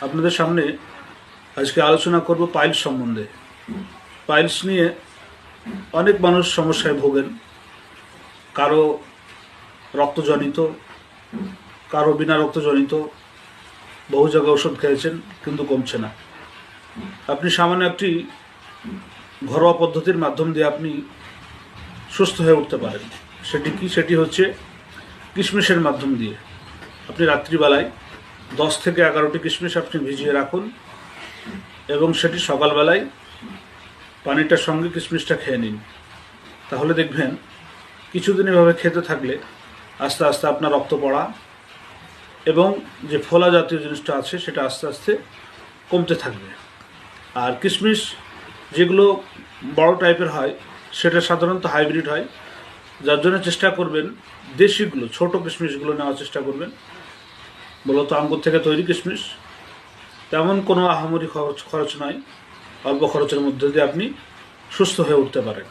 আপনাদের সামনে আজকে আলোচনা করব পাইলস সম্বন্ধে। পাইলস নিয়ে অনেক মানুষ সমস্যায় ভোগেন। কারও রক্তজনিত, কারও বিনা রক্তজনিত বহু জায়গায় ওষুধ খেয়েছেন, কিন্তু কমছে না। আপনি সামান্য একটি ঘরোয়া পদ্ধতির মাধ্যম দিয়ে আপনি সুস্থ হয়ে উঠতে পারেন। সেটি কি? সেটি হচ্ছে কিশমিশের মাধ্যম দিয়ে। আপনি রাত্রিবেলায় দশ থেকে এগারোটি কিশমিশ আপনি ভিজিয়ে রাখুন এবং সেটি সকালবেলায় পানিটার সঙ্গে কিশমিশটা খেয়ে নিন। তাহলে দেখবেন কিছুদিন এভাবে খেতে থাকলে আস্তে আস্তে আপনার রক্ত পড়া এবং যে ফোলা জাতীয় জিনিসটা আছে সেটা আস্তে আস্তে কমতে থাকবে। আর কিশমিশ যেগুলো বড় টাইপের হয়, সেটা সাধারণত হাইব্রিড হয়। যার জন্য চেষ্টা করবেন দেশিগুলো ছোট কিশমিশগুলো নেওয়ার চেষ্টা করবেন। মূলত আঙ্গুর থেকে তৈরি কিশমিশ। তেমন কোনো আহামরি খরচ খরচ নয় অল্প খরচের মধ্যে দিয়ে আপনি সুস্থ হয়ে উঠতে পারেন।